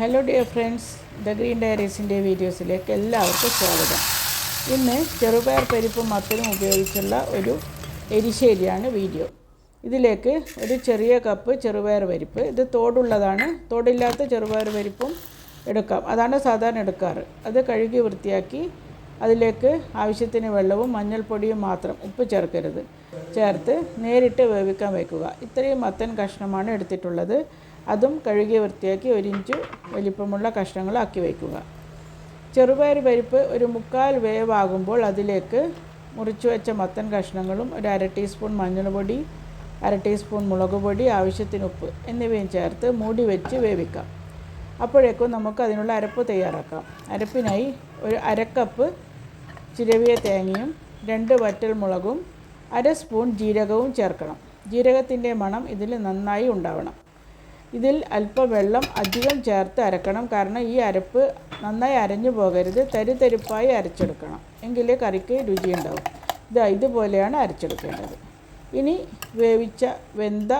Hello dear friends the green ഡയറീസിന്റെ വീഡിയോസിലേക്ക് എല്ലാവർക്കും സ്വാഗതം. ഇന്ന് ചെറുപയർ പരിപ്പും മത്തനും ഉപയോഗിച്ചുള്ള ഒരു എരിശ്ശേരിയാണ് വീഡിയോ. ഇതിലേക്ക് ഒരു ചെറിയ കപ്പ് ചെറുപയർ പരിപ്പ്. ഇത് തോടുള്ളതാണ്. തോടില്ലാത്ത ചെറുപയർ പരിപ്പും എടുക്കാം. അതാണ് സാധാരണ എടുക്കാറ്. അത് കഴുകി വൃത്തിയാക്കി അതിലേക്ക് ആവശ്യത്തിന് വെള്ളവും മഞ്ഞൾപ്പൊടിയും മാത്രം ഉപ്പ് ചേർക്കരുത്. ചേർത്ത് നേരിട്ട് വേവിക്കാൻ വയ്ക്കുക. ഇത്രയും മത്തൻ കഷ്ണമാണ് എടുത്തിട്ടുള്ളത്. അതും കഴുകി വൃത്തിയാക്കി ഒരു ഇഞ്ച് വലിപ്പമുള്ള കഷ്ണങ്ങളാക്കി വയ്ക്കുക. ചെറുപയർ പരിപ്പ് ഒരു മുക്കാൽ വേവാകുമ്പോൾ അതിലേക്ക് മുറിച്ചു വെച്ച മത്തൻ കഷ്ണങ്ങളും ഒരു അര ടീസ്പൂൺ മഞ്ഞൾപ്പൊടി അര ടീസ്പൂൺ മുളക് പൊടി ആവശ്യത്തിന് ഉപ്പ് എന്നിവയും ചേർത്ത് മൂടി വെച്ച് വേവിക്കാം. അപ്പോഴേക്കും നമുക്ക് അതിനുള്ള അരപ്പ് തയ്യാറാക്കാം. അരപ്പിനായി ഒരു അരക്കപ്പ് ചിരവിയ തേങ്ങയും രണ്ട് വറ്റൽ മുളകും അര സ്പൂൺ ജീരകവും ചേർക്കണം. ജീരകത്തിന്റെ മണം ഇതിൽ നന്നായി ഉണ്ടാവണം. ഇതിൽ അല്പം വെള്ളം അധികം ചേർത്ത് അരക്കണം. കാരണം ഈ അരപ്പ് നന്നായി അരഞ്ഞു പോകരുത്. തരിതരിപ്പായി അരച്ചെടുക്കണം. എങ്കിലേ കറിക്ക് രുചിയുണ്ടാവും. ഇതാ ഇതുപോലെയാണ് അരച്ചെടുക്കേണ്ടത്. ഇനി വേവിച്ച വെന്ത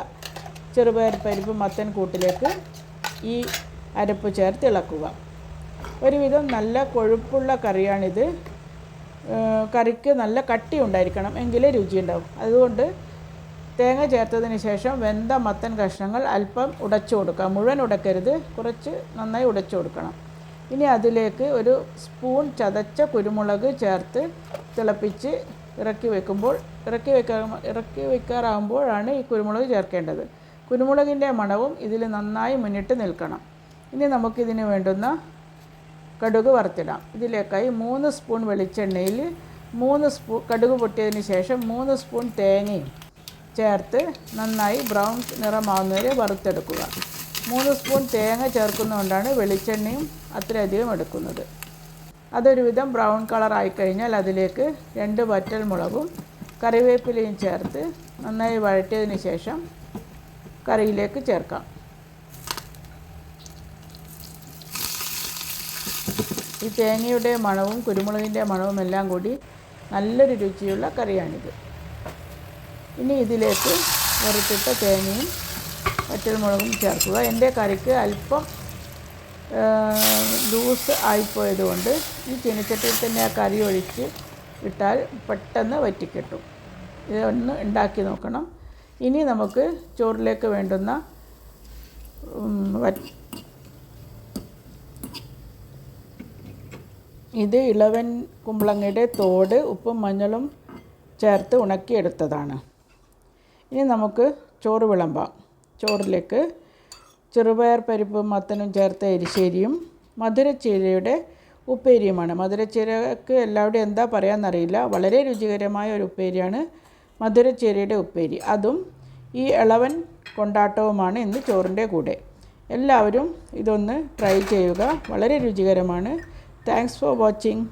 ചെറുപയർ പരിപ്പ് മത്തൻ കൂട്ടിലേക്ക് ഈ അരപ്പ് ചേർത്ത് ഇളക്കുക. ഒരുവിധം നല്ല കൊഴുപ്പുള്ള കറിയാണിത്. കറിക്ക് നല്ല കട്ടി ഉണ്ടായിരിക്കണം. എങ്കിലേ രുചിയുണ്ടാവും. അതുകൊണ്ട് തേങ്ങ ചേർത്തതിന് ശേഷം വെന്ത മത്തൻ കഷ്ണങ്ങൾ അല്പം ഉടച്ചു കൊടുക്കുക. മുഴുവൻ ഉടക്കരുത്. കുറച്ച് നന്നായി ഉടച്ചു കൊടുക്കണം. ഇനി അതിലേക്ക് ഒരു സ്പൂൺ ചതച്ച കുരുമുളക് ചേർത്ത് തിളപ്പിച്ച് ഇറക്കി വെക്കുമ്പോൾ ഇറക്കി വെക്കാ ഇറക്കി വെക്കാറാകുമ്പോഴാണ് ഈ കുരുമുളക് ചേർക്കേണ്ടത്. കുരുമുളകിന്റെ മണവും ഇതിൽ നന്നായി മുന്നിട്ട് നിൽക്കണം. ഇനി നമുക്കിതിന് വേണ്ടുന്ന കടുക് വറുത്തിടാം. ഇതിലേക്കായി മൂന്ന് സ്പൂൺ വെളിച്ചെണ്ണയിൽ മൂന്ന് സ്പൂ കടുക് പൊട്ടിയതിന് ശേഷം മൂന്ന് സ്പൂൺ തേങ്ങയും ചേർത്ത് നന്നായി ബ്രൗൺ നിറമാവുന്നവരെ വറുത്തെടുക്കുക. മൂന്ന് സ്പൂൺ തേങ്ങ ചേർക്കുന്നതുകൊണ്ടാണ് വെളിച്ചെണ്ണയും അത്രയധികം എടുക്കുന്നത്. അതൊരുവിധം ബ്രൗൺ കളർ ആയിക്കഴിഞ്ഞാൽ അതിലേക്ക് രണ്ട് വറ്റൽ മുളകും കറിവേപ്പിലയും ചേർത്ത് നന്നായി വഴറ്റിയതിന് ശേഷം കറിയിലേക്ക് ചേർക്കാം. ഈ തേങ്ങയുടെ മണവും കുരുമുളകിന്റെ മണവും എല്ലാം കൂടി നല്ലൊരു രുചിയുള്ള കറിയാണിത്. ഇനി ഇതിലേക്ക് വറുത്തിട്ട തേങ്ങയും വറ്റൽമുളകും ചേർക്കുക. എന്റെ കറിക്ക് അല്പം ലൂസ് ആയിപ്പോയതുകൊണ്ട് ഈ ചീനച്ചട്ടിയിൽ തന്നെ ആ കറി ഒഴിച്ച് ഇട്ടാൽ പെട്ടെന്ന് വറ്റിക്കിട്ടും. ഇതൊന്ന് ഉണ്ടാക്കി നോക്കണം. ഇനി നമുക്ക് ചോറിലേക്ക് വേണ്ടുന്ന ഇത് ഇളവൻ കുമ്പളങ്ങയുടെ തോട് ഉപ്പും മഞ്ഞളും ചേർത്ത് ഉണക്കിയെടുത്തതാണ്. ഇനി നമുക്ക് ചോറ് വിളമ്പാം. ചോറിലേക്ക് ചെറുപയർ പരിപ്പ് മത്തനും ചേർത്ത എരിശ്ശേരിയും മധുരച്ചീരയുടെ ഉപ്പേരിയുമാണ്. മധുരച്ചീരക്ക് എല്ലാവരുടെയും എന്താ പറയാമെന്നറിയില്ല വളരെ രുചികരമായ ഒരു ഉപ്പേരിയാണ് മധുരച്ചീരയുടെ ഉപ്പേരി. അതും ഈ ഇളവൻ കൊണ്ടാട്ടവുമാണ് ഇന്ന് ചോറിന്റെ കൂടെ. എല്ലാവരും ഇതൊന്ന് ട്രൈ ചെയ്യുക. വളരെ രുചികരമാണ്. Thanks for watching.